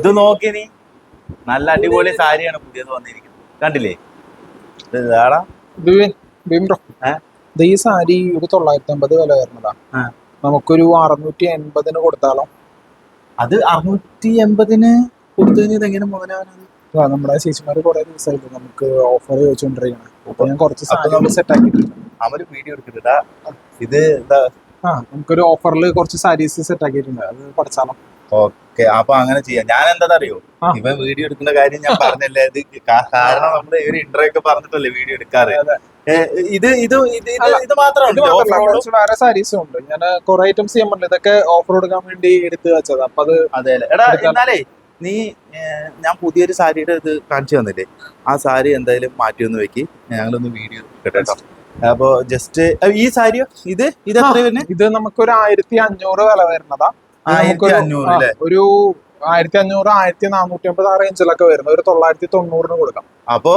ഇത് നോക്കി നീ. നല്ല അടിപൊളി സാരിയാണ് പുതിയത് വന്നിരിക്കുന്നത്. കണ്ടില്ലേ? ഇത് ഈ സാരി ഒരു തൊള്ളായിരത്തി അമ്പത് വില വരുന്നതാ. നമുക്കൊരു അറുന്നൂറ്റി എൺപതിന് കൊടുത്താലോ? അത് അറുന്നൂറ്റി എൺപതിന് കൊടുത്തതിന് മുതലാവുന്നത് ആ, നമ്മുടെ ചേച്ചിമാര് കുറെ ദിവസമായിട്ട് നമുക്ക് ഓഫർ ചോദിച്ചുകൊണ്ടിരിക്കണം അപ്പൊ ഞാൻ കുറച്ച് സെറ്റ് ആക്കിയിട്ടുണ്ട്. അവർ വീഡിയോ എടുക്കുന്നുണ്ടാ. ഇത് ആ നമുക്കൊരു ഓഫറിൽ കുറച്ച് സാരീസ് സെറ്റ് ആക്കിയിട്ടുണ്ട്. അത് പഠിച്ചാലോ? ഓക്കെ അപ്പൊ അങ്ങനെ ചെയ്യാം. ഞാൻ എന്താ അറിയോ ആ. ഇവൻ വീഡിയോ എടുക്കുന്ന കാര്യം ഞാൻ പറഞ്ഞല്ലേ. ഇത് കാരണം നമ്മൾ ഒരു ഇന്റർവ്യൂ ഒക്കെ പറഞ്ഞിട്ടല്ലേ വീഡിയോ എടുക്കാറ്? ഇത് ഇത് ഇത് കുറച്ച് വേറെ സാരീസും ഉണ്ട്. ഞാൻ കുറെ ഐറ്റംസ് ചെയ്യാൻ പറ്റില്ല ഇതൊക്കെ ഓഫർ കൊടുക്കാൻ വേണ്ടി എടുത്ത് വെച്ചത്. അപ്പൊ അത് അതെ എടാ. എന്നാലേ നീ ഞാൻ പുതിയൊരു സാരിയുടെ ഇത് കാണിച്ചു തന്നില്ലേ? ആ സാരി എന്തായാലും മാറ്റി ഒന്ന് വെക്ക്. ഞങ്ങളൊന്ന് വീഡിയോ കേട്ടോ. അപ്പൊ ജസ്റ്റ് ഈ സാരിയോ? ഇത്? ഇത് എത്ര ഇത് നമുക്കൊരു ആയിരത്തി അഞ്ഞൂറ് വില വരുന്നതാ. ഒരു ആയിരത്തി അഞ്ഞൂറ് ആയിരത്തി നാനൂറ്റി അമ്പത് ആ റേഞ്ചിലൊക്കെ വരുന്ന ഒരു തൊള്ളായിരത്തി തൊണ്ണൂറിന് കൊടുക്കാം. അപ്പോ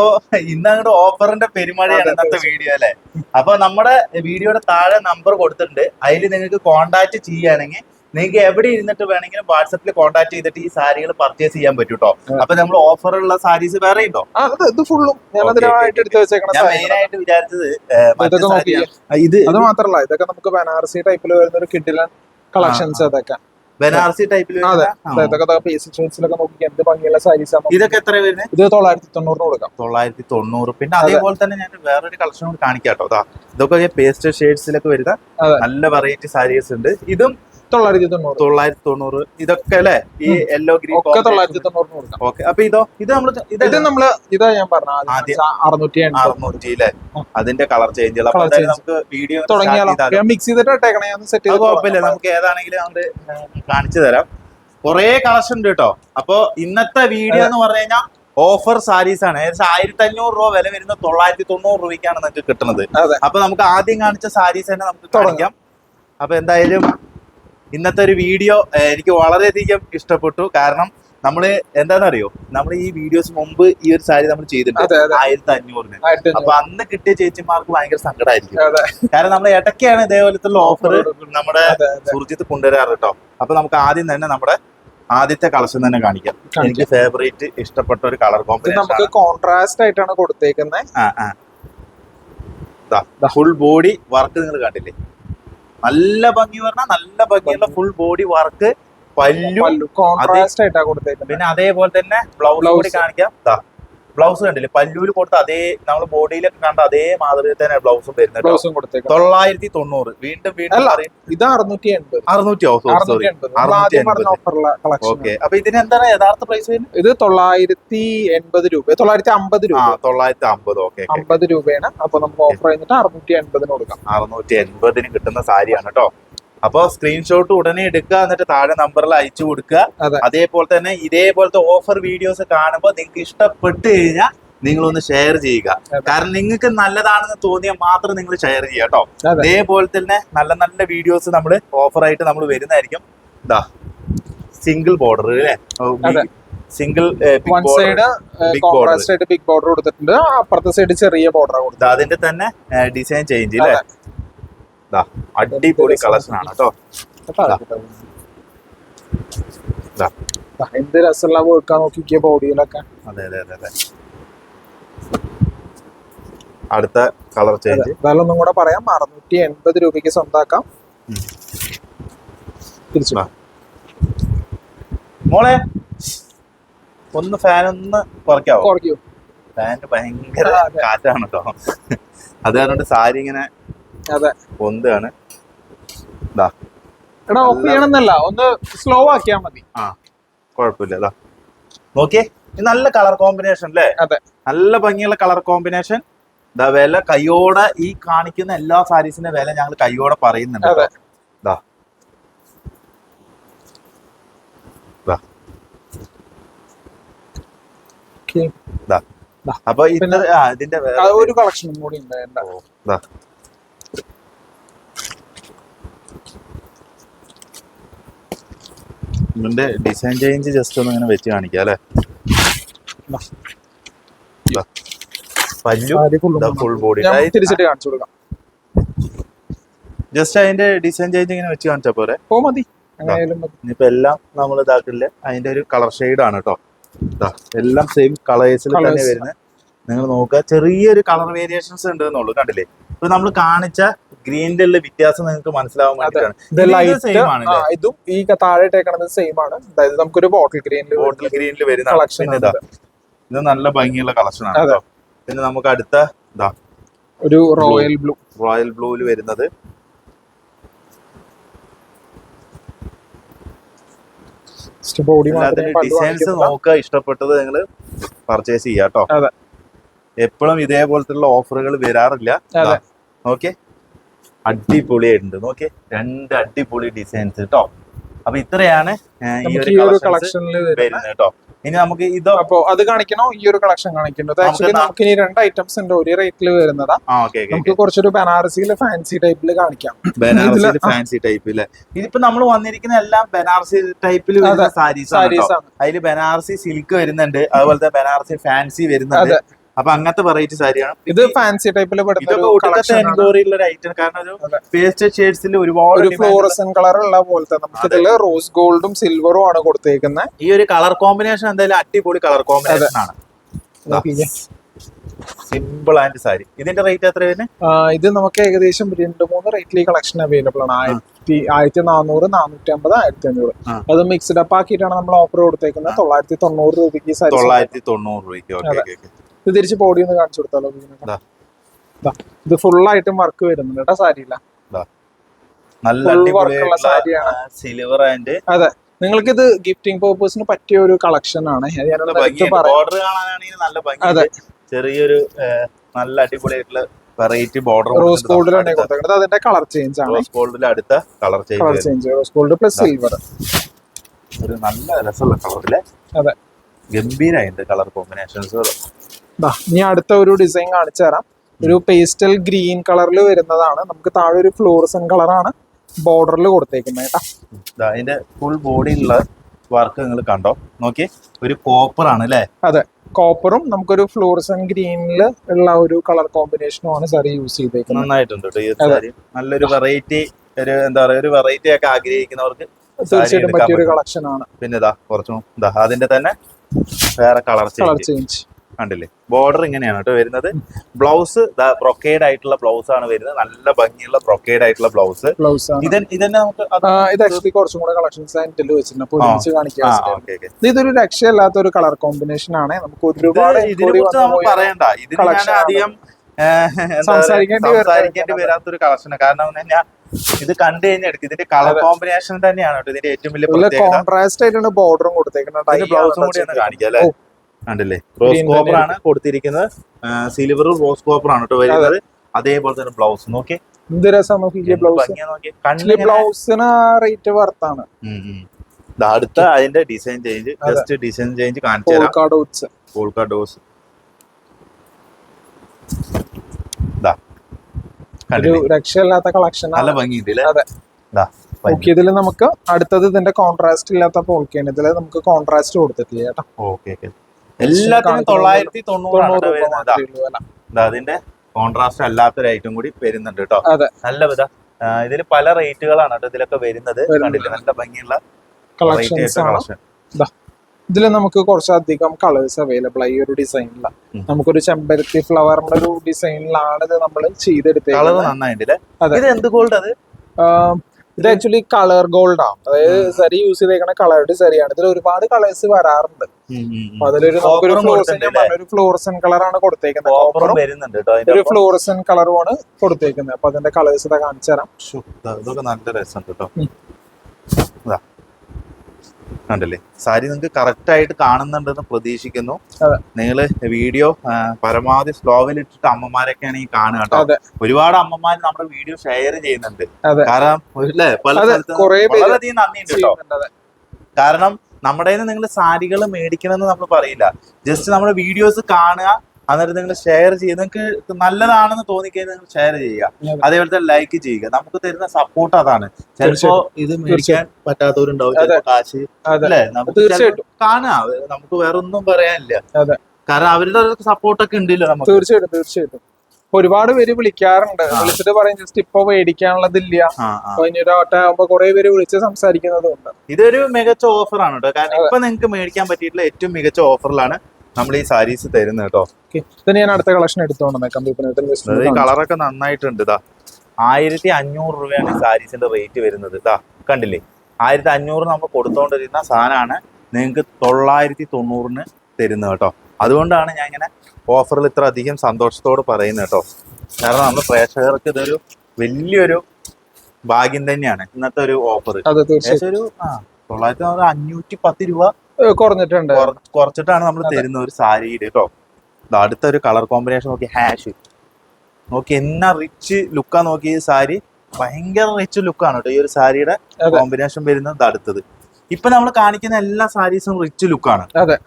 ഇന്ന് അങ്ങോട്ട് ഓഫറിന്റെ പെരുമഴയാണ് ഇന്നത്തെ വീഡിയോ അല്ലെ? അപ്പൊ നമ്മുടെ വീഡിയോയുടെ താഴെ നമ്പർ കൊടുത്തിട്ടുണ്ട്. അതിൽ നിങ്ങൾക്ക് കോൺടാക്ട് ചെയ്യുകയാണെങ്കിൽ നിങ്ങൾക്ക് എവിടെ ഇരുന്നിട്ട് വേണമെങ്കിലും വാട്സപ്പിൽ കോൺടാക്ട് ചെയ്തിട്ട് ഈ സാരികൾ പർച്ചേസ് ചെയ്യാൻ പറ്റും കേട്ടോ. അപ്പൊ നമ്മൾ ഓഫറുള്ള സാരീസ് വേറെ ഉണ്ടോ? ഇത് ഫുള്ളും മെയിൻ ആയിട്ട് വിചാരിച്ചത് ഇത് അത് മാത്രല്ല ഇതൊക്കെ നമുക്ക് ബനാറസി ടൈപ്പിൽ വരുന്ന ഒരു കിഡിലൻ കളക്ഷൻസ് അതൊക്കെ. ബനാറസി ടൈപ്പിൽ അതെ. ഇതൊക്കെ പേസി ഷെയ്ഡ്സിലൊക്കെ നോക്കി എന്ത് ഭംഗിയുള്ള സാരീസ് ഇതൊക്കെ എത്ര വരുന്നത് ഇത് തൊള്ളായിരത്തി തൊണ്ണൂറിന് കൊടുക്കാം. തൊള്ളായിരത്തി തൊണ്ണൂറ്. പിന്നെ അതേപോലെ തന്നെ ഞാൻ വേറൊരു കളക്ഷൻ കൂടി കാണിക്കാം കേട്ടോ. ഇതൊക്കെ പേസ്റ്റ് ഷെയ്ഡ്സിലൊക്കെ വരുന്ന. നല്ല വെറൈറ്റി സാരീസ് ഉണ്ട്. ഇതും തൊള്ളായിരത്തി തൊണ്ണൂറ് തൊള്ളായിരത്തി തൊണ്ണൂറ് ഇതൊക്കെ അല്ലേ? ഈ. യെല്ലോ ഗ്രീൻ ഒക്കെ തൊള്ളായിരത്തി തൊണ്ണൂറിന് കൊടുക്കാം. ഓക്കെ. അപ്പൊ ഇതോ ഇത് നമ്മൾ ഇത് നമ്മൾ ഇതാ ഞാൻ പറഞ്ഞ. അറുന്നൂറ്റി അല്ലേ? അതിന്റെ കളർ ചേഞ്ചുകൾ അപ്പൊ നമുക്ക് വീഡിയോ തുടങ്ങിയാലോ? മിക്സ് ചെയ്തിട്ട് ഇട്ടേക്കണേ സെറ്റ് കുഴപ്പമില്ല. നമുക്ക് ഏതാണെങ്കിലും കാണിച്ചു തരാം. കുറേ കളക്ഷൻ ഉണ്ട് കേട്ടോ. അപ്പൊ ഇന്നത്തെ വീഡിയോ എന്ന് പറഞ്ഞു കഴിഞ്ഞാൽ ഓഫർ സാരീസ് ആണ്. ഏകദേശം ആയിരത്തി അഞ്ഞൂറ് രൂപ വില വരുന്ന തൊള്ളായിരത്തി തൊണ്ണൂറ് രൂപയ്ക്കാണ് നിങ്ങൾക്ക് കിട്ടുന്നത്. അപ്പൊ നമുക്ക് ആദ്യം കാണിച്ച സാരീസ് തന്നെ നമുക്ക് തുടങ്ങാം. അപ്പൊ എന്തായാലും ഇന്നത്തെ ഒരു വീഡിയോ എനിക്ക് വളരെയധികം ഇഷ്ടപ്പെട്ടു. കാരണം നമ്മൾ എന്താണെന്നറിയോ? നമ്മൾ ഈ വീഡിയോസ് മുമ്പ് ഈ ഒരു സാരി നമ്മൾ ചെയ്തിട്ടുണ്ട്. ആയിരത്തി അഞ്ഞൂറിന്. അപ്പൊ അന്ന് കിട്ടിയ ചേച്ചിമാർക്ക് ഭയങ്കര സങ്കടമായിരിക്കും കാരണം നമ്മൾ ഇടയ്ക്കാണ് ഇതേപോലത്തുള്ള ഓഫർ നമ്മുടെ സുർജിത്ത് കൊണ്ടുവരാറ് കേട്ടോ. അപ്പൊ നമുക്ക് ആദ്യം തന്നെ നമ്മുടെ ആദ്യത്തെ കളക്ഷൻ തന്നെ കാണിക്കാം. എനിക്ക് ഫേവറേറ്റ് ഇഷ്ടപ്പെട്ട ഒരു കളർ കോമ്പിനേഷൻ നമുക്ക് കോൺട്രാസ്റ്റ് ആയിട്ടാണ് കൊടുത്തേക്കുന്നത് ഫുൾ ബോഡി വർക്ക് നിങ്ങൾ കണ്ടില്ലേ? നല്ല ഭംഗി പറഞ്ഞാൽ നല്ല ഭംഗിയുള്ള ഫുൾ ബോഡി വർക്ക് പല്ലു കോൺട്രാസ്റ്റ് ആയിട്ടാണ് കൊടുത്തേക്കുന്നത്. പിന്നെ അതേപോലെ തന്നെ ബ്ലൗസ്. കൂടി കാണിക്കാം. ബ്ലൗസ് കണ്ടില്ലേ? പല്ലൂര് കൊടുത്ത അതേ നമ്മൾ ബോഡിയിലൊക്കെ കണ്ട അതേ മാതിരി തന്നെ ബ്ലൗസും വരുന്നത്. ബ്ലൗസും കൊടുത്തേക്കുന്നത്. തൊള്ളായിരത്തി തൊണ്ണൂറ് വീണ്ടും വീണ്ടും ഇത് അറുന്നൂറ്റി എൺപത് അറുന്നൂറ്റി സോറി എൺപത് ഓക്കെ അപ്പൊ ഇതിന് എന്താണ് യഥാർത്ഥ പ്രൈസ് വരുന്നത്? ഇത് തൊള്ളായിരത്തി എൺപത് രൂപ. തൊള്ളായിരത്തി അമ്പത് രൂപ. തൊള്ളായിരത്തി അമ്പത് ഓക്കെ അമ്പത് രൂപയാണ്. അപ്പൊ നമുക്ക് ഓഫർ ചെയ്തിട്ട് അറുന്നൂറ്റി എൺപതിന് കൊടുക്കാം. അറുന്നൂറ്റി എൺപതിന് കിട്ടുന്ന സാരിയാണ് കേട്ടോ. അപ്പൊ സ്ക്രീൻഷോട്ട് ഉടനെ എടുക്കുക എന്നിട്ട് താഴെ നമ്പറിൽ അയച്ചു കൊടുക്കുക. അതേപോലെ തന്നെ ഇതേപോലത്തെ ഓഫർ വീഡിയോസ് കാണുമ്പോൾ നിങ്ങൾക്ക് ഇഷ്ടപ്പെട്ട് കഴിഞ്ഞാൽ നിങ്ങളൊന്ന് ഷെയർ ചെയ്യുക. കാരണം നിങ്ങൾക്ക് നല്ലതാണെന്ന് തോന്നിയാൽ മാത്രം നിങ്ങൾ ഷെയർ ചെയ്യുക കേട്ടോ. അതേപോലെ തന്നെ നല്ല നല്ല വീഡിയോസ് നമ്മൾ ഓഫറായിട്ട് നമ്മൾ വരുന്നതായിരിക്കും. ഇതാ സിംഗിൾ ബോർഡർ അല്ലേ? Single one side. കോൺട്രാസ്റ്റ് ആയിട്ട് ബിഗ് ബോർഡർ കൊടുത്തിട്ടുണ്ട്. അപ്പുറത്തെ സൈഡ് ചെറിയ ബോർഡർ കൊടുത്തു അതിന്റെ തന്നെ ഡിസൈൻ ചേഞ്ച് അല്ലേ? അടിപൊളി കളക്ഷൻ ആണ് കേട്ടോ. എന്ത് രസമുള്ള വർക്കാ നോക്കിക്കിയ ബോഡിയിലൊക്കെ അതെ അതെ അതെ അതെ. അടുത്ത കളർ ചേഞ്ച് അതൊന്നും കൂടെ പറയാം. അറുന്നൂറ്റി എൺപത് രൂപയ്ക്ക് സ്വന്താക്കാം. തിരിച്ചു. മോളെ ഒന്ന് ഫാൻ ഒന്ന് കുറയ്ക്കാവോ? കുറയ്ക്കൂ. ഫാൻ ഭയങ്കര. കാറ്റാണ് കേട്ടോ. അത് കാരണം സാരി ഇങ്ങനെ പൊന്താണ് എടാ ഓഫ് ചെയ്യണമെന്നല്ല. ഒന്ന് സ്ലോ ആക്കിയാ മതി. ആ കുഴപ്പമില്ല ഇതാ നോക്കിയേ ഇത് നല്ല കളർ കോമ്പിനേഷൻ അല്ലേ അതെ. നല്ല ഭംഗിയുള്ള കളർ കോമ്പിനേഷൻ ഇതാ വില കയ്യോടെ ഈ കാണിക്കുന്ന എല്ലാ സാരീസിന്റെ വില ഞങ്ങൾ കയ്യോടെ പറയുന്നുണ്ട്. ദാ. അപ്പൊ ഇതിന്റെ ഇതിന്റെ ഒരു കളക്ഷനും കൂടി ഉണ്ട് ഇതിന്റെ ഡിസൈൻ ചേഞ്ച് ജസ്റ്റ് ഒന്ന് ഇങ്ങനെ വെച്ച് കാണിക്കാം അല്ലേ? ദാ. പല്ലു ഫുൾ ബോഡി തിരിച്ചിട്ട് കാണിച്ചു കൊടുക്കാം. ജസ്റ്റ് അതിന്റെ ഡിസൈൻ ചേഞ്ച് ഇങ്ങനെ വെച്ച് കാണിച്ചാ പോരെ? ഓ മതി. ഇനിയിപ്പോ എല്ലാം നമ്മൾ ഇതാക്കില്ല അതിന്റെ ഒരു കളർ ഷെയ്ഡ് ആണ് കേട്ടോ ദാ, എല്ലാം സെയിം കളേഴ്സിൽ തന്നെ. വരുന്നത്. നിങ്ങൾ നോക്കുക ചെറിയൊരു കളർ വേരിയേഷൻസ് ഉണ്ട് എന്നുള്ളൂ കണ്ടില്ലേ? ഇപ്പൊ നമ്മൾ കാണിച്ച ഗ്രീനിന്റെ ഉള്ള വ്യത്യാസം നിങ്ങൾക്ക് മനസ്സിലാവാൻ വേണ്ടിയിട്ടാണ്. സെയിം ആണ് ഇതും ഈ താഴെ ഇട്ടേക്കണത് സെയിം ആണ്. അതായത് നമുക്കൊരു ബോട്ടിൽ ഗ്രീനിൽ ബോട്ടിൽ ഗ്രീനിൽ വരുന്ന കളക്ഷൻ ഇതാ. ഇത്. നല്ല ഭംഗിയുള്ള കളക്ഷൻ ആണ് പിന്നെ നമുക്ക് അടുത്ത ഇതാ. ഒരു റോയൽ ബ്ലൂ റോയൽ ബ്ലൂവിൽ വരുന്നത്. ഡിസൈൻസ് നോക്കുക ഇഷ്ടപ്പെട്ടത് നിങ്ങൾ പർച്ചേസ് ചെയ്യാട്ടോ. എപ്പോഴും ഇതേപോലത്തെ ഓഫറുകൾ വരാറില്ല. അതെ. അടിപൊളിയായിട്ടുണ്ട്. നോക്കിയേ രണ്ട് അടിപൊളി ഡിസൈൻസ് കേട്ടോ അപ്പൊ ഇത്രയാണ് ഈ ഒരു കളക്ഷനിൽ വരുന്നത് കേട്ടോ ഇനി നമുക്ക് ഇതോ അപ്പൊ അത് കാണിക്കണോ? ഈ ഒരു കളക്ഷൻ കാണിക്കുന്നത് നമുക്ക് ആക്ച്വലി നമുക്ക് ഇനി രണ്ട് ഐറ്റംസ് ഉണ്ട്. ഒരേ റേറ്റിൽ വരുന്നതാ. നമുക്ക് കുറച്ചൊരു ബനാറസിയിലെ ഫാൻസി ടൈപ്പിൽ കാണിക്കാം. ബനാറസിൽ ഫാൻസി ടൈപ്പിൽ ഇതിപ്പോ നമ്മൾ വന്നിരിക്കുന്ന എല്ലാം ബനാറസി ടൈപ്പിൽ വരുന്ന സാരീസ് ആണ് അതിൽ ബനാറസി സിൽക്ക് വരുന്നുണ്ട്. അതുപോലത്തെ ബനാറസി ഫാൻസി വരുന്നുണ്ട്. അപ്പൊ അങ്ങനത്തെ വെറൈറ്റി സാരിയാണ്. ഇത് ഫാൻസി ടൈപ്പിൽ എൻക്വയറിയുള്ള ഒരു ഐറ്റം കാരണം ഒരു. പേസ്റ്റ് ഷെയ്ഡ്സിൽ ഒരുപാട് ഒരു ഫ്ലോറസൻ കളർ ഉള്ള പോലത്തെ നമുക്ക് റോസ് ഗോൾഡും സിൽവറും ആണ് കൊടുത്തേക്കുന്നത് ഈ ഒരു കളർ കോമ്പിനേഷൻ എന്തായാലും അടിപൊളി കളർ കോമ്പിനേഷൻ ആണ്. Simple and sari. ഇതിന്റെ റേറ്റ് എത്ര ഇത് നമുക്ക് ഏകദേശം രണ്ട് മൂന്ന് റേറ്റിൽ ഈ കളക്ഷൻ അവൈലബിൾ ആണ്. ആയിരത്തി ആയിരത്തി നാനൂറ് നാനൂറ്റി അമ്പത് ആയിരത്തി അഞ്ഞൂറ്. അത് മിക്സ്ഡ് അപ്പ് ആക്കിയിട്ടാണ് നമ്മൾ ഓഫർ കൊടുത്തേക്കുന്നത്. തൊള്ളായിരത്തി തൊണ്ണൂറ് രൂപയ്ക്ക് സാരി തൊള്ളായിരത്തി തൊണ്ണൂറ് രൂപയ്ക്ക്. ഇത് തിരിച്ച് ബോഡി ഒന്ന് കാണിച്ചു കൊടുത്താലോ. ഇത് ഫുൾ ആയിട്ടും വർക്ക് വരുന്നുണ്ട് കേട്ടോ സാരിയില്ല. നല്ല സാരിയാണ്. സിൽവർ ആൻഡ് നിങ്ങൾക്ക് ഇത് ഗിഫ്റ്റിംഗ് പർപ്പസിന് പറ്റിയ ഒരു കളക്ഷൻ ആണ്. അത് അതെ. ചെറിയൊരു നല്ല അടിപൊളിയായിട്ടുള്ള വെറൈറ്റി ബോർഡർ റോസ് ഗോൾഡിൽ കൊടുത്തേക്കുന്നത് അതിന്റെ കളർ ചേഞ്ച് ആണ്. റോസ് ഗോൾഡിൽ അടുത്ത colour colour change rose gold plus silver ഒരു നല്ല രസമുള്ള കളറിൽ അതെ. ഗംഭീരായിട്ടുണ്ട് കളർ കോമ്പിനേഷൻസ് ഇനി അടുത്ത ഒരു ഡിസൈൻ കാണിച്ചു തരാം. ഒരു പേസ്റ്റൽ ഗ്രീൻ കളറിൽ വരുന്നതാണ്. നമുക്ക് താഴെ ഒരു ഫ്ലോറസൻ കളറാണ് ബോർഡറിൽ കൊടുത്തേക്കുന്നത് കേട്ടോ. അതിന്റെ ഫുൾ ബോഡിയിലുള്ള വർക്ക് നിങ്ങൾ കണ്ടോ? നോക്കി ഒരു കോപ്പർ ആണ് അല്ലേ? അതെ കോപ്പറും നമുക്കൊരു ഫ്ലോറസൻ ഗ്രീനിൽ ഉള്ള ഒരു കളർ കോമ്പിനേഷനും ആണ് സാറി യൂസ് ചെയ്തേക്കുന്നത്. നന്നായിട്ടുണ്ട് നല്ലൊരു വെറൈറ്റി ഒരു എന്താ പറയുക ഒരു വെറൈറ്റി ഒക്കെ ആഗ്രഹിക്കുന്നവർക്ക് തീർച്ചയായിട്ടും പറ്റിയൊരു കളക്ഷൻ ആണ്. പിന്നെ ഇതാ കുറച്ചും ഇതാ അതിന്റെ തന്നെ വേറെ കളർ ചേഞ്ച് കണ്ടില്ലേ? ബോർഡർ ഇങ്ങനെയാണ് കേട്ടോ വരുന്നത്. ബ്ലൗസ് ബ്രൊക്കേഡ് ആയിട്ടുള്ള ബ്ലൗസ് ആണ് വരുന്നത്. നല്ല ഭംഗിയുള്ള ബ്രൊക്കേഡ് ആയിട്ടുള്ള ബ്ലൗസ് ഇത് ഇതന്നെ നമുക്ക് ഇത് ആക്ച്വലി കുറച്ചും കൂടെ കളക്ഷൻസ് അതിൽ വെച്ചിട്ടുണ്ട്. ഒരുമിച്ച് ഇതൊരു രക്ഷയില്ലാത്ത ഒരു കളർ കോമ്പിനേഷൻ ആണ്. നമുക്ക് ഒരുപാട് ഇതിനെ കുറിച്ച് വന്നു പറയണ്ട. ഇത് അധികം സംസാരിക്കേണ്ടി വരാത്ത ഒരു വരാത്തൊരു കളക്ഷൻ കാരണം ഇത് കണ്ടു കഴിഞ്ഞാൽ എടുക്കും. ഇതിന്റെ കളർ കോമ്പിനേഷൻ തന്നെയാണ് ഇതിന്റെ ഏറ്റവും വലിയ കോൺട്രാസ്റ്റ് ആയിട്ടാണ് ബോർഡറും കൊടുത്തേക്കുന്നത്. ബ്ലൗസും കൂടി ഒന്ന് കാണിക്കാം അല്ലെ. കണ്ടില്ലേ? റോസ് കോപ്പർ ആണ് കൊടുത്തിരിക്കുന്നത്. സിൽവർ റോസ് കോപ്പർ ആണ് കേട്ടോ വരുന്നത്. അതേപോലെ തന്നെ ബ്ലൗസ് നോക്കി എന്ത് രസം നോക്കി ബ്ലൗസ് ബ്ലൗസിന് റേറ്റ് വർത്താണ് അടുത്ത അതിന്റെ design change just design change കാണിച്ചു പോൾക്ക ഡോസ് രക്ഷയില്ലാത്ത കളക്ഷൻ നല്ല ഓക്കെ ഇതിൽ നമുക്ക് അടുത്തത് ഇതിന്റെ കോൺട്രാസ്റ്റ് ഇല്ലാത്ത പോൾക്കാണ് ഇതിൽ നമുക്ക് കോൺട്രാസ്റ്റ് കൊടുത്തിട്ടില്ല കേട്ടോ. ഓക്കെ എല്ലാത്തിനും തൊള്ളായിരത്തി തൊണ്ണൂറ് വരുന്നത് അതിന്റെ കോൺട്രാസ്റ്റ് അല്ലാത്തൊരു ഐറ്റം കൂടി വരുന്നുണ്ട് കേട്ടോ. നല്ല വിധ ഇതിൽ പല റേറ്റുകളാണ് കേട്ടോ ഇതിലൊക്കെ വരുന്നത്. കണ്ടില്ല? നല്ല ഭംഗിയുള്ള കളക്ഷൻ ഇതിൽ നമുക്ക് കുറച്ചധികം കളേഴ്സ് അവൈലബിൾ ആയി ഒരു ഡിസൈനിലാണ് നമുക്കൊരു ചെമ്പരത്തി ഫ്ലവറിന്റെ ഒരു ഡിസൈനിലാണ് ഇത് നമ്മൾ ചെയ്തെടുത്തത് അതെ. എന്ത് ഗോൾഡ് അത്? ഇത് ആക്ച്വലി കളർ ഗോൾഡ് ആണ്. അതായത്. സരി യൂസ് ചെയ്തേക്കണ കളറുടെ സരിയാണ്. ഇതിൽ ഒരുപാട് കളേഴ്സ് വരാറുണ്ട്. അതിലൊരു നമുക്കൊരു ഒരു ഫ്ലോറസൻ കളറാണ് കൊടുത്തേക്കുന്നത്. ഒരു. ഫ്ലോറസൻ കളറുമാണ് കൊടുത്തേക്കുന്നത്. അപ്പൊ അതിന്റെ കളേഴ്സ് ഇതാ കാണിച്ചു തരാം ഇതൊക്കെ നല്ല രസം കേട്ടോ ഉം. ഇതാ കണ്ടില്ലേ സാരി നിങ്ങൾക്ക് കറക്റ്റ് ആയിട്ട് കാണുന്നുണ്ടെന്ന് പ്രതീക്ഷിക്കുന്നു. നിങ്ങൾ വീഡിയോ പരമാവധി സ്ലോവിൽ ഇട്ടിട്ട് അമ്മമാരൊക്കെയാണ് ഈ കാണുക കേട്ടോ. ഒരുപാട് അമ്മമാർ നമ്മുടെ വീഡിയോ ഷെയർ ചെയ്യുന്നുണ്ട്. കാരണം പല വളരെയധികം നന്ദിയുണ്ട് കേട്ടോ. കാരണം നമ്മുടെ നിങ്ങൾ സാരികൾ മേടിക്കണമെന്ന് നമ്മൾ പറയില്ല. ജസ്റ്റ് നമ്മുടെ വീഡിയോസ് കാണുക എന്നിട്ട് നിങ്ങൾ ഷെയർ ചെയ്യുക നിങ്ങൾക്ക് നല്ലതാണെന്ന് തോന്നിക്കഴിഞ്ഞാൽ നിങ്ങൾ ഷെയർ ചെയ്യുക. അതേപോലെ തന്നെ ലൈക്ക് ചെയ്യുക. നമുക്ക് തരുന്ന സപ്പോർട്ട് അതാണ്. ചിലപ്പോ ഇത് മേടിക്കാൻ പറ്റാത്തവരുണ്ടാവും. കാശ് അല്ലെ? നമുക്ക് തീർച്ചയായിട്ടും. ചിലപ്പോ നമുക്ക് വേറെ ഒന്നും പറയാനില്ല. കാരണം അവരുടെ സപ്പോർട്ടൊക്കെ ഉണ്ടല്ലോ നമുക്ക്. തീർച്ചയായിട്ടും തീർച്ചയായിട്ടും. ഒരുപാട് പേര് വിളിക്കാറുണ്ട്. വിളിച്ചിട്ട് പറയും ജസ്റ്റ് ഇപ്പൊ മേടിക്കാനുള്ളതില്ല. ആ ആ. അപ്പൊ ഇനി ഒരു ഓട്ടം ആകുമ്പോ കുറെ പേര് വിളിച്ച് സംസാരിക്കുന്നതുണ്ട് ഇതൊരു മികച്ച ഓഫറാണ് കേട്ടോ കാരണം ഇപ്പൊ നിങ്ങൾക്ക് മേടിക്കാൻ പറ്റിയിട്ടുള്ള ഏറ്റവും മികച്ച ഓഫറിലാണ് നമ്മൾ ഈ സാരീസ് തരുന്നത് കേട്ടോ ഇത് ഞാൻ അടുത്ത കളക്ഷൻ എടുത്തോണ്ട് കളറൊക്കെ നന്നായിട്ടുണ്ട് ഇതാ ആയിരത്തി അഞ്ഞൂറ് രൂപയാണ് ഈ സാരീസിന്റെ റേറ്റ് വരുന്നത് ഇതാ കണ്ടില്ലേ? ആയിരത്തി അഞ്ഞൂറ് നമ്മൾ കൊടുത്തോണ്ടിരുന്ന സാധനമാണ് നിങ്ങൾക്ക് തൊള്ളായിരത്തി തൊണ്ണൂറിന് തരുന്നത് കേട്ടോ അതുകൊണ്ടാണ് ഞാൻ ഇങ്ങനെ ഓഫറിൽ ഇത്ര അധികം സന്തോഷത്തോട് പറയുന്നത് കേട്ടോ കാരണം നമ്മൾ പ്രേക്ഷകർക്ക് ഇതൊരു വലിയൊരു ഭാഗ്യം തന്നെയാണ്. ഇന്നത്തെ ഒരു ഓഫർ ഒരു ആ തൊള്ളായിരത്തി അഞ്ഞൂറ്റി പത്ത് രൂപ കുറഞ്ഞിട്ടുണ്ട്. കുറച്ചിട്ടാണ് നമ്മൾ തരുന്ന ഒരു സാരിയുടെ കേട്ടോ അടുത്ത ഒരു കളർ കോമ്പിനേഷൻ നോക്കി ഹാഷ്. നോക്കി എന്നാ റിച്ച് ലുക്കാ നോക്കി ഈ സാരി. ഭയങ്കര റിച്ച് ലുക്കാണ് കേട്ടോ ഈ ഒരു സാരിയുടെ കോമ്പിനേഷൻ വരുന്നത് അടുത്തത്. ഇപ്പൊ നമ്മൾ കാണിക്കുന്ന എല്ലാ സാരീസും റിച്ച് ലുക്കാണ് അതെ.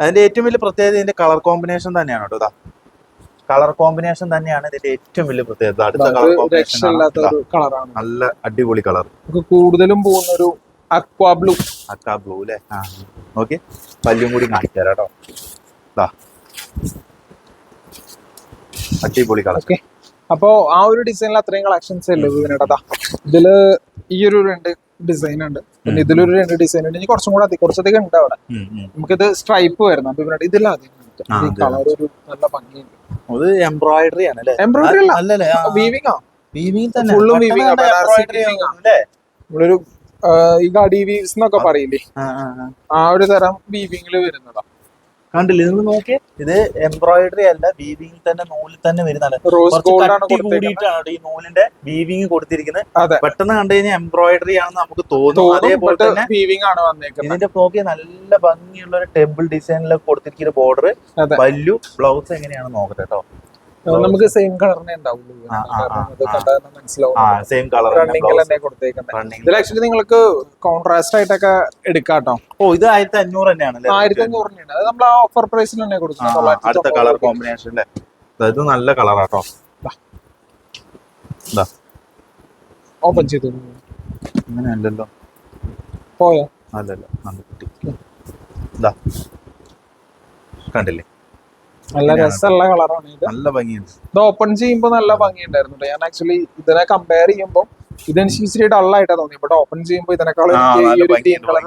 അതിന്റെ ഏറ്റവും വലിയ പ്രത്യേകത ഇതിന്റെ കളർ കോമ്പിനേഷൻ തന്നെയാണ് കേട്ടോ ഇതാ കളർ കോമ്പിനേഷൻ തന്നെയാണ് ഇതിന്റെ ഏറ്റവും വലിയ പ്രത്യേകത. അടുത്ത കളർ കോമ്പിനേഷൻ നല്ല അടിപൊളി കളർ. കൂടുതലും പോകുന്ന ഒരു അക്വാ ബ്ലൂ അക്വാ ബ്ലൂ അല്ലേ ആ ഓക്കെ പല്ലും കൂടി കാണിച്ചു തരാം കേട്ടോ അടിപൊളി കളർ. ഓക്കെ. അപ്പോ ആ ഒരു ഡിസൈനിൽ അത്രയും കളക്ഷൻസ് അല്ലേ ഇതിനടാ ഇതിൽ ഈ ഒരു രണ്ട് ഡിസൈൻ ഉണ്ട്. പിന്നെ ഇതിലൊരു രണ്ട് ഡിസൈൻ ഉണ്ട്. ഇനി കുറച്ചും കൂടെ കുറച്ചധികം ഉണ്ട് അവിടെ. നമുക്കിത് സ്ട്രൈപ്പ് വരുന്നു. അപ്പൊ ഇവിടെ ഇതിൽ ആദ്യം കളർ ഒരു നല്ല ഭംഗിയുണ്ട്. അത് എംബ്രോയിഡറി ആണ് അല്ലേ എംബ്രോയിഡറി അല്ല. അല്ലല്ലേ? വീവിംഗ് ആ. വീവിംഗ് തന്നെ. ഫുള്ളും വീവിംഗ് ആണ്. ആവും അല്ലേ നമ്മളൊരു ഈ ഗാഡി വീവ്സ് എന്നൊക്കെ പറയില്ലേ? ആ, ഒരു തരം വീവിംഗിൽ വരുന്നതാ. കണ്ടില്ലേ? നിങ്ങൾ നോക്കിയേ? ഇത് എംബ്രോയിഡറി അല്ല വീവിംഗ് തന്നെ നൂലിൽ തന്നെ വരുന്നതാണ്. കൂടിയിട്ടാണ് ഈ നൂലിന്റെ വീവിംഗ് കൊടുത്തിരിക്കുന്നത്. പെട്ടെന്ന് കണ്ടു കഴിഞ്ഞാൽ എംബ്രോയിഡറി ആണെന്ന് നമുക്ക് തോന്നും. അതേപോലെ തന്നെ വീവിംഗ് ആണ് വന്നേക്കുന്നത്. ഇതിന്റെ നോക്കി നല്ല ഭംഗിയുള്ള ഒരു ടെമ്പിൾ ഡിസൈനിലൊക്കെ കൊടുത്തിരിക്കുന്ന ബോർഡർ. പല്ലു ബ്ലൗസ് എങ്ങനെയാണ് നോക്കട്ടെ കേട്ടോ നമുക്ക് സെയിം കളറിനെ ഇതിൽ ആക്ച്വലി നിങ്ങൾക്ക് കോൺട്രാസ്റ്റ് ആയിട്ടൊക്കെ എടുക്കാട്ടോ. ഓ ഇത് ആയിരത്തി അഞ്ഞൂറ് തന്നെയാണ്. ആയിരത്തി അത് നമ്മൾ ആ ഓഫർ പ്രൈസിൽ തന്നെ കൊടുക്കുന്നത് അടുത്ത കളർ കോമ്പിനേഷൻ അല്ലേ ഇത് നല്ല കളറാട്ടോ ആട്ടോ. ഓപ്പൺ ചെയ്തു. അങ്ങനെ അല്ലല്ലോ പോയോ? അല്ലല്ലോ നല്ല കുട്ടി. കണ്ടില്ലേ? നല്ല രസമുള്ള കളറാണ് ഇത്. നല്ല ഭംഗിയുണ്ട്. ഇത് ഓപ്പൺ ചെയ്യുമ്പോൾ നല്ല ഭംഗിയുണ്ടായിരുന്നു. ഞാൻ ആക്ച്വലി ഇതിനെ കമ്പയർ ചെയ്യുമ്പോൾ ഇതെനിക്ക് ഇച്ചിരി ഡള്ളായിട്ടാ തോന്നി. ബട്ട് ഓപ്പൺ ചെയ്യുമ്പോൾ ഇതിനേക്കാളും ഈ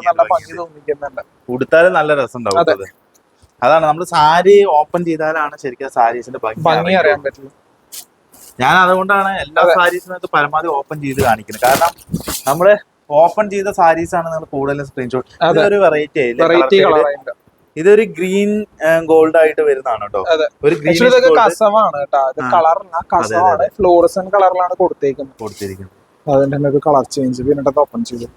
നല്ല ഭംഗി. തോന്നിക്കുന്നുണ്ട്. ഉടുത്താലും നല്ല രസം ഉണ്ടാവും അതെ. അതാണ് നമ്മൾ സാരി ഓപ്പൺ ചെയ്താലാണ് ശരിക്കും സാരീസിന്റെ ഭംഗി അറിയാൻ പറ്റില്ല ഞാൻ അതുകൊണ്ടാണ് എല്ലാ. സാരീസിനകത്ത് പരമാവധി ഓപ്പൺ ചെയ്ത് കാണിക്കുന്നത്. കാരണം നമ്മൾ ഓപ്പൺ ചെയ്ത സാരീസ് ആണ് നമ്മൾ കൂടുതലും സ്ക്രീൻഷോട്ട് അതൊരു വെറൈറ്റി കളറായിട്ട് ഇതൊരു ഗ്രീൻ ഗോൾഡ് ആയിട്ട് വരുന്നതാണ് കേട്ടോ ഒരു ഗ്രീൻ ഇതൊക്കെ കസവാണ് കേട്ടോ. അത്. കളറല്ല കസവാണ്. ഫ്ലോറസൻ കളറിലാണ് കൊടുത്തേക്കുന്നത്. കൊടുത്തിരിക്കുന്നത്. അതിന്റെ തന്നെ ഒരു കളർ ചേഞ്ച് പിന്നെ ഓപ്പൺ ചെയ്തു.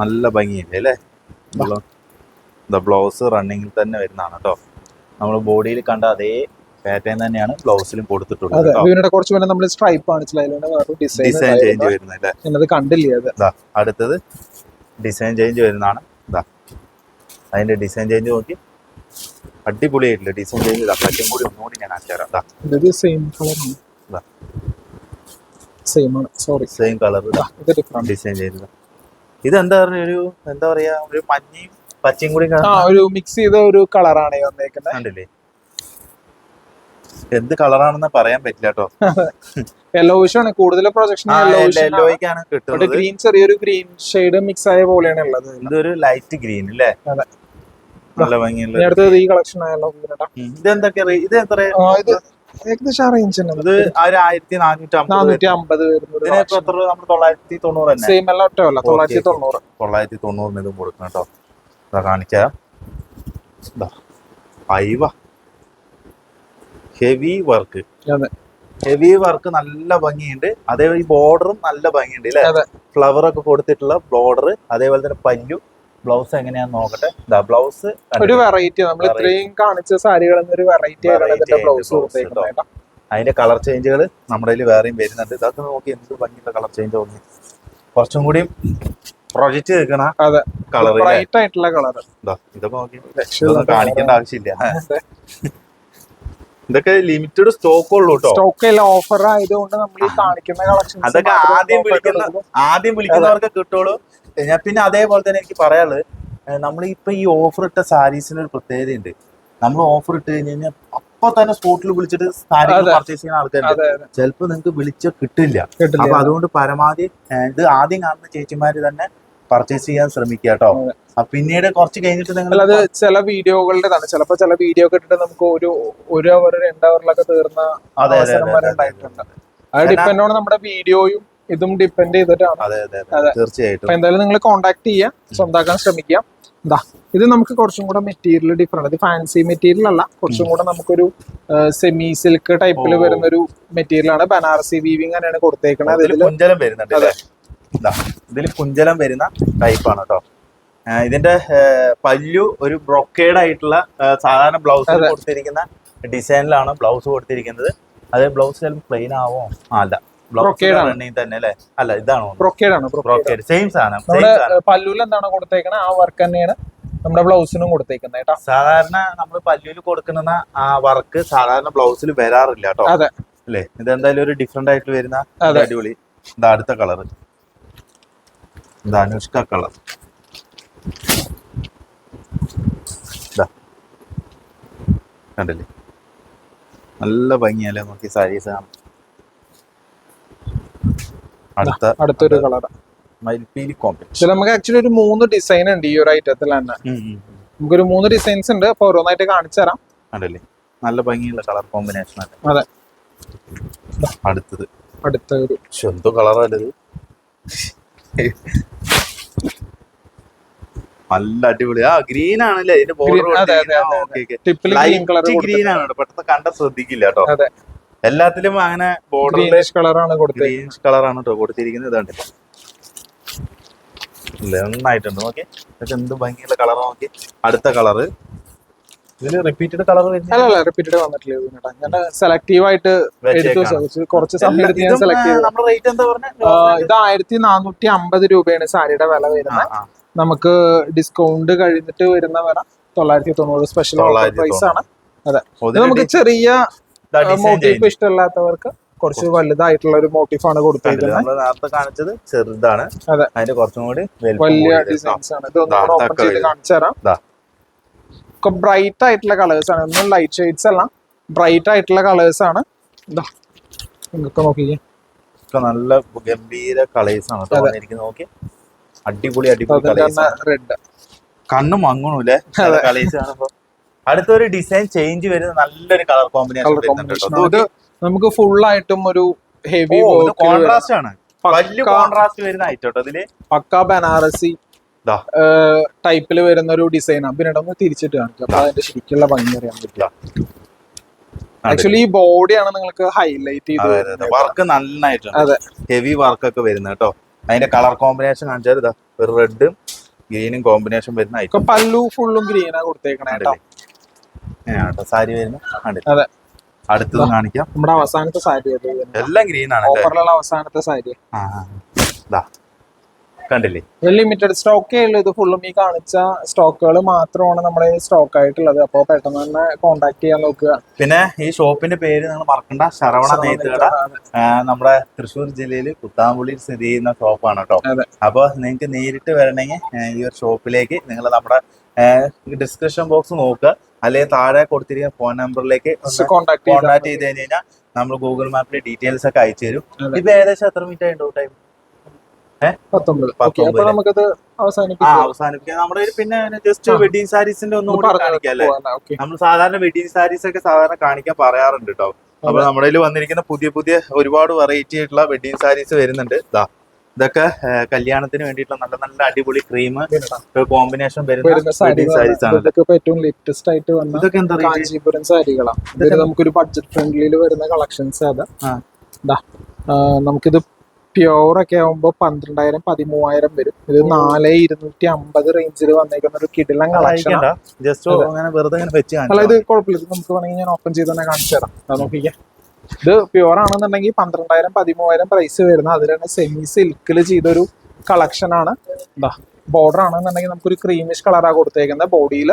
നല്ല ഭംഗിയല്ലേ അല്ലേ? ബ്ലൗസ് റണ്ണിങ്ങിൽ തന്നെ വരുന്നതാണ് കേട്ടോ നമ്മൾ ബോഡിയിൽ കണ്ട അതേ പാറ്റേൺ തന്നെയാണ് ബ്ലൗസിലും കൊടുത്തിട്ടുള്ളത് കുറച്ച് മുന്നേ നമ്മൾ സ്ട്രൈപ്പ് ആണ് ഡിസൈൻ ചേഞ്ച് വരുന്നില്ല കണ്ടില്ലേ അടുത്തത് ഡിസൈൻ ചേഞ്ച് വരുന്നതാണ്. ഇതാ അതിന്റെ ഡിസൈൻ ചേഞ്ച് നോക്കി. അടിപൊളി ആയിട്ടില്ല ഡിസൈൻ ചേഞ്ച് ഇതാ പറ്റും കൂടി ഒന്നുകൂടി ഞാൻ അയച്ചുതരാം ഇതാ സെയിം കളറാണ് ഇതാ സെയിം ആണ്. സോറി സെയിം കളർ ഇതാ ഡിഫറെന്റ് ഡിസൈൻ ചെയ്തത് ഇത് എന്താ പറയുക ഒരു എന്താ പറയാ ഒരു മഞ്ഞയും പച്ചയും കൂടി ഒരു മിക്സ് ചെയ്ത ഒരു കളറാണ് വന്നേക്കുന്നത് കണ്ടില്ലേ? എന്ത് കളറാണെന്ന് പറയാൻ പറ്റില്ല കേട്ടോ. ആണ്. കൂടുതൽ പ്രൊജക്ഷൻ യെല്ലോയ്ക്കാണ് കിട്ടുന്നത്. ഗ്രീൻ ചെറിയൊരു ഗ്രീൻ ഷെയ്ഡ് മിക്സ് ആയ പോലെയാണ് ഉള്ളത്. ഇതൊരു ലൈറ്റ് ഗ്രീൻ അല്ലേ നല്ല ഭംഗിയുള്ള അടുത്തത് ഈ കളക്ഷൻ ആയല്ലോ ഇതെന്തൊക്കെ ഇത് എത്ര? ഇത് ഏകദേശം റേഞ്ച് ഇത് ഒരു ആയിരത്തി നാനൂറ്റി അമ്പത് തൊള്ളായിരത്തി തൊണ്ണൂറ് സെയിം അല്ല ഒറ്റ അല്ല. തൊള്ളായിരത്തി തൊണ്ണൂറ്. തൊള്ളായിരത്തി തൊണ്ണൂറിന് ഇതും കൊടുക്കണം കേട്ടോ. ഇതാ കാണിച്ചാ അയവ. ഹെവി വർക്ക് ഹെവി വർക്ക് നല്ല ഭംഗിയുണ്ട്. അതേ ഈ ബോർഡറും നല്ല ഭംഗിയുണ്ട് അല്ലേ ഫ്ലവർ ഒക്കെ കൊടുത്തിട്ടുള്ള ബോർഡർ അതേപോലെ തന്നെ പല്ലു ബ്ലൗസ് എങ്ങനെയാന്ന് നോക്കട്ടെ. ബ്ലൗസ് ഒരു വെറൈറ്റി നമ്മൾ. ഇത്രയും കാണിച്ച സാരികളിൽ ഒരു വെറൈറ്റി ബ്ലൗസ് അതിന്റെ കളർ ചേഞ്ചുകൾ നമ്മുടെ കയ്യിൽ വേറെയും വരുന്നുണ്ട്. ഇതൊക്കെ നോക്കി എന്ത് ഭംഗിയുള്ള കളർ ചേഞ്ച് തോന്നി കുറച്ചും കൂടി പ്രൊജക്റ്റ് നിൽക്കണ കളർ ബ്രൈറ്റ് ആയിട്ടുള്ള കളർ ഇതൊക്കെ നോക്കി. കാണിക്കേണ്ട ആവശ്യമില്ല. ഇതൊക്കെ ലിമിറ്റഡ് സ്റ്റോക്ക് ഉള്ളൂ കേട്ടോ സ്റ്റോക്ക് എല്ലാം ഓഫർ ആയതുകൊണ്ട് നമ്മൾ ഈ കാണിക്കുന്ന കളക്ഷൻ അതൊക്കെ ആദ്യം വിളിക്കുന്ന ആദ്യം വിളിക്കുന്നവർക്ക് കിട്ടുള്ളൂ. ഞാൻ പിന്നെ അതേപോലെ തന്നെ എനിക്ക് പറയാനുള്ളത് നമ്മൾ ഇപ്പൊ ഈ ഓഫർ ഇട്ട സാരീസിന് ഒരു പ്രത്യേകതയുണ്ട്. നമ്മൾ ഓഫർ ഇട്ട് കഴിഞ്ഞ് കഴിഞ്ഞാൽ അപ്പൊ തന്നെ സ്പോട്ടിൽ വിളിച്ചിട്ട് സാരി. പർച്ചേസ് ചെയ്യുന്ന ആൾക്കാരുണ്ട്. ചിലപ്പോൾ നിങ്ങൾക്ക് വിളിച്ച കിട്ടില്ല. അപ്പൊ അതുകൊണ്ട് പരമാവധി ഇത് ആദ്യം കാണുന്ന ചേച്ചിമാര് തന്നെ പർച്ചേസ് ചെയ്യാൻ ശ്രമിക്കുക കേട്ടോ പിന്നീട് കുറച്ച് കഴിഞ്ഞിട്ട് നിങ്ങൾ അത് ചില വീഡിയോകളുടെതാണ്. ചിലപ്പോ ചില വീഡിയോ കിട്ടിട്ട് നമുക്ക് ഒരു ഒരു അവർ രണ്ട് അവറിലൊക്കെ തീർന്ന അവസരം വരെ ഉണ്ടായിട്ടുണ്ട്. അത് ഡിപ്പെൻഡ് ആണ് നമ്മുടെ വീഡിയോയും ഇതും ഡിപ്പെൻഡ് ചെയ്തിട്ടാണ്. തീർച്ചയായിട്ടും. എന്തായാലും നിങ്ങൾ കോണ്ടാക്ട് ചെയ്യാം. സ്വന്താക്കാൻ ശ്രമിക്കാം. എന്താ ഇത് നമുക്ക് കുറച്ചും കൂടെ മെറ്റീരിയൽ ഡിഫറെന്റ് ഇത് ഫാൻസി മെറ്റീരിയൽ അല്ല. കുറച്ചും കൂടെ നമുക്കൊരു സെമി സിൽക്ക് ടൈപ്പിൽ വരുന്ന ഒരു മെറ്റീരിയൽ ആണ്. ബനാറസി വീവിംഗ് തന്നെയാണ് കൊടുത്തേക്കുന്നത് ഇതിൽ കുഞ്ചലം വരുന്നുണ്ട് ഇതിൽ കുഞ്ചലം വരുന്ന ടൈപ്പാണ് കേട്ടോ ഇതിന്റെ പല്ലു ഒരു ബ്രൊക്കേഡ് ആയിട്ടുള്ള സാധാരണ ബ്ലൗസ്. കൊടുത്തിരിക്കുന്ന ഡിസൈനിലാണ് ബ്ലൗസ് കൊടുത്തിരിക്കുന്നത്. അത് ബ്ലൗസ് ചിലപ്പോൾ പ്ലെയിൻ ആവോ? അല്ല. തന്നെ അല്ലേ? അല്ല ഇതാണോ? ബ്രൊക്കേഡ് ആണ്. സെയിം സാധനം പല്ലുവിൽ എന്താണ് ആ വർക്ക് തന്നെയാണ് നമ്മുടെ ബ്ലൗസിനും കൊടുത്തേക്കുന്നത് കേട്ടോ. സാധാരണ നമ്മൾ പല്ലുവിൽ കൊടുക്കുന്ന ആ വർക്ക് സാധാരണ ബ്ലൗസിൽ വരാറില്ല കേട്ടോ. അതെ. അല്ലേ? ഇതെന്തായാലും ഒരു ഡിഫറെന്റ് ആയിട്ട് വരുന്ന അടിപൊളി. ഇതാ അടുത്ത കളർ ഇതാ അനുഷ്ക കളർ കണ്ടില്ലേ? നല്ല ഭംഗിയല്ലേ നോക്കി സാരീസ് അടുത്ത അടുത്തൊരു കളർ മയിൽപ്പീലി കോമ്പിനേഷൻ നമുക്ക് ആക്ച്വലി ഒരു മൂന്ന് ഡിസൈൻ ഉണ്ട് ഈ ഒരു ഐറ്റത്തിൽ തന്നെ. നമുക്കൊരു മൂന്ന് ഡിസൈൻസ് ഉണ്ട് അപ്പൊ ഓരോന്നായിട്ട് കാണിച്ചു തരാം. കണ്ടില്ലേ? നല്ല ഭംഗിയുള്ള കളർ കോമ്പിനേഷൻ അല്ലേ? അതെ. അടുത്തത്. അടുത്ത ഒരു എന്തോ ഇത്. നല്ല അടിപൊളി. ആ ഗ്രീൻ ആണല്ലേ? ഇതിന്റെ Green, അതെ, അതെ, അതെ, ബോർഡർ ലൈറ്റ് ഗ്രീൻ ആണ്. പെട്ടെന്ന് കണ്ട ശ്രദ്ധിക്കില്ല കേട്ടോ. എല്ലാത്തിലും അങ്ങനെ ബോർഡർ കളറാണ് ഗ്രീൻ കളറാണ് കേട്ടോ കൊടുത്തിരിക്കുന്നത്. ഇതാണ്ട് നന്നായിട്ടുണ്ട്. നോക്കി. ഇതൊക്കെ എന്ത് ഭംഗിയുള്ള കളർ നോക്കി. അടുത്ത കളറ് ഇതിൽ റിപ്പീറ്റഡ് കളർ റിപ്പീറ്റഡ് വന്നിട്ടില്ല ഞാൻ സെലക്റ്റീവ് ആയിട്ട് എടുത്തു കുറച്ച് കുറച്ച് സമയം എടുത്ത് ഞാൻ സെലക്ട് ചെയ്തു. നമ്മുടെ റേറ്റ് എന്താ ആ, ഇത് ആയിരത്തി നാനൂറ്റി അമ്പത് രൂപയാണ് സാരിയുടെ വില വരുന്നത്. നമുക്ക് ഡിസ്കൗണ്ട് കഴിഞ്ഞിട്ട് വരുന്ന വില തൊള്ളായിരത്തി തൊണ്ണൂറ് സ്പെഷ്യൽ പ്രൈസ് ആണ്. അതെ. നമുക്ക് ചെറിയ മോട്ടീഫ് ഇഷ്ടമല്ലാത്തവർക്ക് കുറച്ച് വലുതായിട്ടുള്ള ഒരു മോട്ടീഫാണ് കൊടുത്തിരിക്കുന്നത് നമ്മൾ നേരത്തെ കാണിച്ചത് ചെറുതാണ്. അതെ. അതിന്റെ കുറച്ചും കൂടി വലിയ ഡിസൈൻസ് ആണ്. ഇതൊന്നും ഓപ്പൺ ചെയ്ത്. കാണിച്ചു തരാം. ഒക്കെ ബ്രൈറ്റ് ആയിട്ടുള്ള കളേഴ്സ് ആണ്. ഒന്നും ലൈറ്റ് ഷെയ്ഡ്സ് അല്ല. ബ്രൈറ്റ് ആയിട്ടുള്ള കളേഴ്സ് ആണ്. ഇതാ നിങ്ങൾക്ക് നോക്കിക്കേ. നല്ല ഗംഭീര കളേഴ്സ് ആണ് നോക്കി അടിപൊളി അടിപൊളി റെഡ് കണ്ണ് കളേഴ്സ് കാണുമ്പോ അടുത്തൊരു ഡിസൈൻ ചേഞ്ച് വരുന്ന നല്ലൊരു കളർ കോമ്പിനേഷൻ നമുക്ക് ഫുൾ ആയിട്ടും ഒരു ഹെവി കോൺട്രാസ്റ്റ് ആണ്. വലിയ കോൺട്രാസ്റ്റ് വരുന്ന ഐറ്റം അതിൽ ഇതിൽ. പക്ക ബനാറസി. ടൈപ്പിൽ വരുന്ന ഒരു ഡിസൈൻ ആണ്. പിന്നെ ഒന്ന് തിരിച്ചിട്ട് കാണിക്കും. അപ്പൊ അതിന്റെ ശരിക്കുള്ള ഭംഗി അറിയാൻ പറ്റില്ല ആക്ച്വലി ഈ ബോഡിയാണ് നിങ്ങൾക്ക് ഹൈലൈറ്റ് ചെയ്ത് വർക്ക് നന്നായിട്ടുണ്ട്. ഹെവി വർക്ക് ഒക്കെ വരുന്ന കേട്ടോ. അതിന്റെ കളർ കോമ്പിനേഷൻ കാണിച്ചാൽ ഇതാ. ഒരു റെഡും ഗ്രീനും കോമ്പിനേഷൻ വരുന്ന ഐറ്റം പല്ലു ഫുള്ളും ഗ്രീനാ കൊടുത്തേക്കണേ കേട്ടോ. കേട്ടോ സാരി വരുന്ന? അതെ. അടുത്തത് കാണിക്കാം. നമ്മുടെ അവസാനത്തെ സാരി എല്ലാം ഗ്രീൻ ആണ് ഓഫറിലുള്ള അവസാനത്തെ സാരി. ആ. കണ്ടില്ലേ? ലിമിറ്റഡ് സ്റ്റോക്കേ ഉള്ളൂ. ഇത് ഫുള്ളും ഈ കാണിച്ച സ്റ്റോക്കുകൾ മാത്രമാണ് നമ്മുടെ സ്റ്റോക്ക് ആയിട്ടുള്ളത്. അപ്പോൾ പെട്ടെന്ന് തന്നെ കോണ്ടാക്ട് ചെയ്യാൻ നോക്കുക. പിന്നെ ഈ ഷോപ്പിന്റെ പേര് നിങ്ങൾ മറക്കണ്ട. ശരവണ നെയ്ത്തുകട. നമ്മുടെ തൃശ്ശൂർ ജില്ലയിൽ കുത്താമ്പുള്ളിയിൽ സ്ഥിതി ചെയ്യുന്ന ഷോപ്പാണ് കേട്ടോ അപ്പൊ അപ്പോൾ നിങ്ങൾക്ക് നേരിട്ട് വരണമെങ്കിൽ ഈ ഒരു ഷോപ്പിലേക്ക് നിങ്ങൾ നമ്മുടെ ഡിസ്ക്രിപ്ഷൻ ബോക്സ് നോക്കുക. അല്ലെങ്കിൽ താഴെ കൊടുത്തിരിക്കുന്ന ഫോൺ നമ്പറിലേക്ക് കോണ്ടാക്ട് കോൺടാക്ട് ചെയ്ത് കഴിഞ്ഞാൽ നമ്മൾ ഗൂഗിൾ മാപ്പിൽ ഡീറ്റെയിൽസ് ഒക്കെ അയച്ചു തരും. ഇപ്പൊ ഏകദേശം എത്ര മിനിറ്റ് ആയിട്ടുണ്ടോ ടൈം പത്തൊമ്പത്. അപ്പൊ നമുക്കത് അവസാനിപ്പിക്കാം. നമ്മുടെ പിന്നെ ജസ്റ്റ്. വെഡിങ് സാരീസിന്റെ ഒന്നും കൂടി കാണിക്കാം നമ്മൾ സാധാരണ വെഡിങ് സാരീസ് ഒക്കെ സാധാരണ കാണിക്കാൻ പറയാറുണ്ട് കേട്ടോ അപ്പൊ നമ്മുടെ കയ്യിൽ വന്നിരിക്കുന്ന പുതിയ പുതിയ ഒരുപാട് വെറൈറ്റി ആയിട്ടുള്ള വെഡിങ് സാരീസ് വരുന്നുണ്ട്. ദാ ഇതൊക്കെ കല്യാണത്തിന് വേണ്ടിയിട്ടുള്ള നല്ല നല്ല അടിപൊളി ക്രീം കോമ്പിനേഷൻ വരുന്ന സാരീസ് ആണ്. ഇതൊക്കെ ഏറ്റവും ലേറ്റസ്റ്റ് ആയിട്ട് വന്ന ഇതൊക്കെ എന്താ കാഞ്ചീപുരം സാരികളാണ്. ഇത് നമുക്കൊരു ബഡ്ജറ്റ് ഫ്രണ്ട്ലിയിൽ വരുന്ന കളക്ഷൻസ് അതാ നമുക്കിത് പ്യോർ ഒക്കെ ആവുമ്പോ പന്ത്രണ്ടായിരം പതിമൂവായിരം വരും. ഇത് നാല് ഇരുന്നൂറ്റി അമ്പത് റേഞ്ചിൽ വന്നേക്കുന്ന ഒരു കിടിലം കളക്ഷൻ ജസ്റ്റ് അങ്ങനെ വെറുതെ അല്ല ഇത് കുഴപ്പമില്ല. നമുക്ക് വേണമെങ്കിൽ ഞാൻ ഓപ്പൺ ചെയ്ത് തന്നെ കാണിച്ചു തരാം. നോക്കിക്കാം. ഇത് പ്യുവർ ആണെന്നുണ്ടെങ്കിൽ പന്ത്രണ്ടായിരം പതിമൂവായിരം പ്രൈസ് വരുന്ന അതിൽ തന്നെ സെമി സിൽക്കിൽ ചെയ്തൊരു കളക്ഷൻ ആണ്. ബോർഡർ ആണെന്നുണ്ടെങ്കിൽ നമുക്കൊരു ക്രീമിഷ് കളറാണ് കൊടുത്തേക്കുന്നത്. ബോഡിയിൽ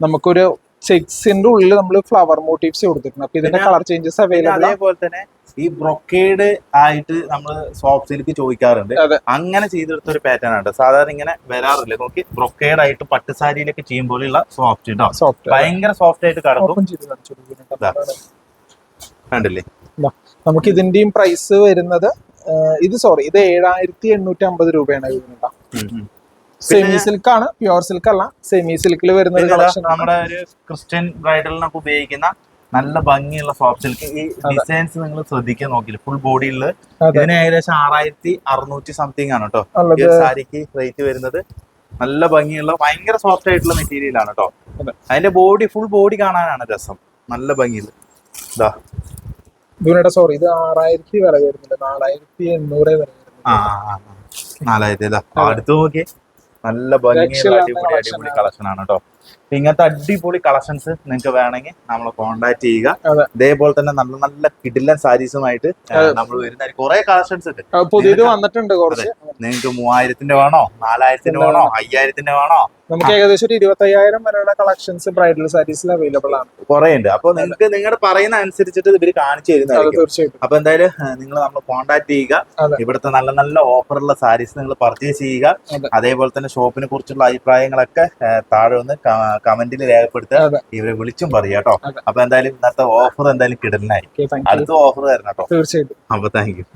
നമുക്കൊരു ചെക്സിന്റെ ഉള്ളിൽ നമ്മൾ ഫ്ലവർ മോട്ടീവ്സ് കൊടുത്തിട്ടുണ്ട്. അപ്പൊ ഇതിന്റെ കളർ ചേഞ്ചസ് അവൈലബിൾ അതേപോലെ തന്നെ ഈ ബ്രൊക്കേഡ് ആയിട്ട് നമ്മൾ സോഫ്റ്റ് സിൽക്ക് ചോദിക്കാറുണ്ട്. അങ്ങനെ ചെയ്തെടുത്ത ഒരു പാറ്റേൺ ആണ് സാധാരണ ഇങ്ങനെ വരാറില്ല? നോക്കി ബ്രൊക്കേഡ് ആയിട്ട് പട്ടുസാരിയിലൊക്കെ ചെയ്യുമ്പോഴുള്ള സോഫ്റ്റ് ഉണ്ടാവും സോഫ്റ്റ് ഭയങ്കര സോഫ്റ്റ് ആയിട്ട് കിടക്കും. കണ്ടില്ലേ. നമുക്ക് ഇതിന്റെയും പ്രൈസ് വരുന്നത് ഇത് സോറി ഇത് ഏഴായിരത്തി എണ്ണൂറ്റി അമ്പത് രൂപയാണ്. സെമി സിൽക്ക് ആണ് പ്യുവർ സിൽക്ക് അല്ല. സെമി സിൽക്കിൽ വരുന്ന നമ്മുടെ ഒരു ക്രിസ്ത്യൻ ബ്രൈഡലിനൊക്കെ ഉപയോഗിക്കുന്ന നല്ല ഭംഗിയുള്ള സോഫ്റ്റ് സിൽക്ക് ഈ ഡിസൈൻസ് നിങ്ങൾ ശ്രദ്ധിക്കാൻ നോക്കില്ല. ഫുൾ ബോഡിയിൽ. ഇതിന് ഏകദേശം ആറായിരത്തി അറുന്നൂറ്റി സംതിങ് ആണ് കേട്ടോ ഈ ഒരു സാരിക്ക് റേറ്റ് വരുന്നത് നല്ല ഭംഗിയുള്ള ഭയങ്കര സോഫ്റ്റ് ആയിട്ടുള്ള മെറ്റീരിയൽ ആണ് കേട്ടോ അതിന്റെ ബോഡി ഫുൾ ബോഡി കാണാനാണ് രസം. നല്ല ഭംഗിയിൽ ഇതാ ഇതിനുടെ സോറി ഇത് ആറായിരത്തി വില വരുന്നുണ്ട്. നാലായിരത്തി എണ്ണൂറ് വരെ ആ. നാലായിരത്തി അടുത്ത് നോക്കി നല്ല ഭംഗിയുള്ള അടിപൊളി അടിപൊളി. കളക്ഷൻ ആണ് കേട്ടോ ഇങ്ങനത്തെ അടിപൊളി കളക്ഷൻസ് നിങ്ങൾക്ക് വേണമെങ്കിൽ നമ്മളെ കോൺടാക്ട് ചെയ്യുക. അതേപോലെ ഇതേപോലെ തന്നെ നല്ല നല്ല കിടിലൻ സാരീസുമായിട്ട് നമ്മൾ വരുന്ന കുറെ കളക്ഷൻസ് ഉണ്ട് പുതിയത് വന്നിട്ടുണ്ട് കുറച്ച്. നിങ്ങൾക്ക് മൂവായിരത്തിന്റെ വേണോ? നാലായിരത്തിന്റെ വേണോ? അയ്യായിരത്തിന്റെ വേണോ? നമുക്ക് ഏകദേശം ഒരു ഇരുപത്തയ്യായിരം വരെയുള്ള കളക്ഷൻസ് ബ്രൈഡൽ സാരീസിൽ അവൈലബിൾ ആണ്. കുറെ ഉണ്ട് അപ്പൊ നിങ്ങൾക്ക് നിങ്ങളുടെ പറയുന്ന അനുസരിച്ചിട്ട് ഇവർ കാണിച്ചു തരുന്നതായിരിക്കും. തീർച്ചയായിട്ടും. അപ്പൊ എന്തായാലും നിങ്ങൾ നമ്മൾ കോൺടാക്ട് ചെയ്യുക. ഇവിടുത്തെ നല്ല നല്ല ഓഫറുള്ള സാരീസ് നിങ്ങൾ പർച്ചേസ് ചെയ്യുക. അതേപോലെ തന്നെ ഷോപ്പിനെ കുറിച്ചുള്ള അഭിപ്രായങ്ങളൊക്കെ താഴെ ഒന്ന് കമന്റിൽ രേഖപ്പെടുത്തുക. ഇവരെ വിളിച്ചും പറയാം കേട്ടോ. അപ്പൊ എന്തായാലും ഇന്നത്തെ ഓഫർ എന്തായാലും കിടലിനായി അടുത്ത ഓഫർ തരണം കേട്ടോ. തീർച്ചയായിട്ടും. അപ്പൊ താങ്ക് യു